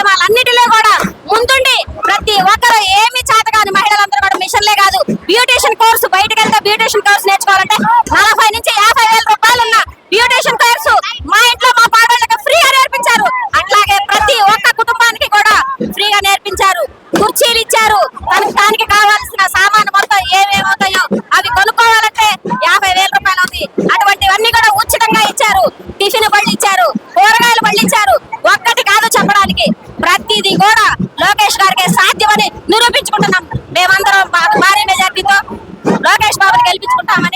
కార్యక్రమాలన్నిటిలో కూడా. ముందుండి ప్రతి ఒక్కరు ఏమి చేతగాని మహిళలందరూ కూడా మిషన్లే కాదు. బ్యూటిషియన్ కోర్సు బయటకు వెళ్తే బ్యూటిషియన్ కోర్సు నేర్చుకోవాలంటే నలభై నుంచి యాభై వేల రూపాయలు ఉన్న బ్యూటిషియన్ కోర్సు మా ఇంట్లో మా పాడవాళ్ళకి ఫ్రీగా నేర్పించారు. అట్లాగే ప్రతి ఒక్క కుటుంబానికి కూడా ఫ్రీగా నేర్పించారు. కుర్చీలు ఇచ్చారు. తనకి దానికి కావాల్సిన సామాను మొత్తం ఏమేమి అవుతాయో అవి కొనుక్కోవాలంటే యాభై వేల రూపాయలు అవుతాయి అటువంటివన్నీ కూడా ఉచితంగా ఇచ్చారు. టిఫిన్ బళ్ళు ఇచ్చారు. కూరగాయలు బళ్ళు ఇచ్చారు. ఇది కూడా లోకేష్ గారికి సాధ్యమని నిరూపించుకుంటున్నాం. మేమందరం భారీ మెజార్టీతో లోకేష్ బాబుని గెలిపించుకుంటామని